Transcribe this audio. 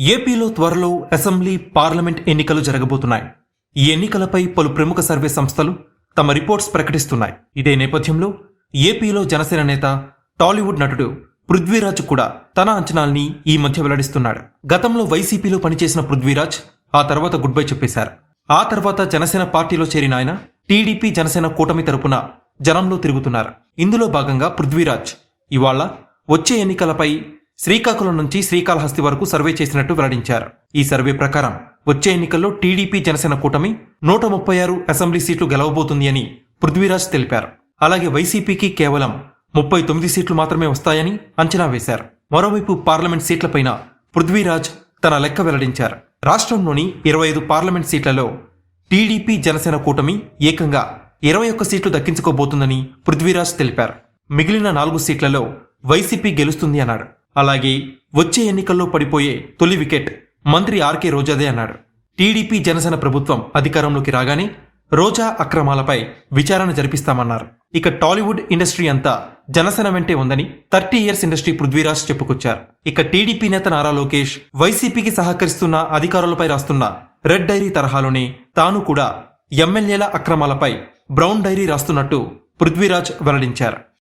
ఏపీలో త్వరలో assembly parliament ఎన్నికలు జరగబోతున్నాయి. ఈ ఎన్నికలపై పలు ప్రముఖ సర్వే సంస్థలు తమ రిపోర్ట్స్ ప్రకటిస్తున్నాయి. ఇదే నేపథ్యంలో ఏపీలో జనసేన నేత టాలీవుడ్ నటుడు పృథ్వీరాజ్ కూడా తన అంచనాల్ని ఈ మధ్య వెల్లడిస్తున్నాడు. గతంలో వైసీపీలో పనిచేసిన పృథ్వీరాజ్ ఆ తర్వాత గుడ్ బై చెప్పేశారు. ఆ తర్వాత జనసేన పార్టీలో చేరిన ఆయన టీడీపీ జనసేన కూటమి తరపున జనంలో తిరుగుతున్నారు. ఇందులో భాగంగా పృథ్వీరాజ్ ఇవాళ వచ్చే ఎన్నికలపై శ్రీకాకుళం నుంచి శ్రీకాళహస్తి వరకు సర్వే చేసినట్టు వెల్లడించారు. ఈ సర్వే ప్రకారం వచ్చే ఎన్నికల్లో టీడీపీ జనసేన కూటమి నూట ముప్పై ఆరు అసెంబ్లీ సీట్లు గెలవబోతుంది అని పృథ్వీరాజ్ తెలిపారు. అలాగే వైసీపీకి కేవలం ముప్పై తొమ్మిది సీట్లు మాత్రమే వస్తాయని అంచనా వేశారు. మరోవైపు పార్లమెంట్ సీట్లపైన పృథ్వీరాజ్ తన లెక్క వెల్లడించారు. రాష్ట్రంలోని ఇరవై ఐదు పార్లమెంట్ సీట్లలో టీడీపీ జనసేన కూటమి ఏకంగా ఇరవై ఒక్క సీట్లు దక్కించుకోబోతుందని పృథ్వీరాజ్ తెలిపారు. మిగిలిన నాలుగు సీట్లలో వైసీపీ గెలుస్తుంది అన్నాడు. అలాగే వచ్చే ఎన్నికల్లో పడిపోయే తొలి వికెట్ మంత్రి ఆర్కే రోజాదే అన్నారు. టీడీపీ జనసేన ప్రభుత్వం అధికారంలోకి రాగానే రోజా అక్రమాలపై విచారణ జరిపిస్తామన్నారు. ఇక టాలీవుడ్ ఇండస్ట్రీ అంతా జనసేన వెంటే ఉందని థర్టీ ఇయర్స్ ఇండస్ట్రీ పృథ్వీరాజ్ చెప్పుకొచ్చారు. ఇక టీడీపీ నేత నారా లోకేష్ వైసీపీకి సహకరిస్తున్న అధికారులపై రాస్తున్న రెడ్ డైరీ తరహాలోనే తాను కూడా ఎమ్మెల్యేల అక్రమాలపై బ్రౌన్ డైరీ రాస్తున్నట్టు పృథ్వీరాజ్ వెల్లడించారు.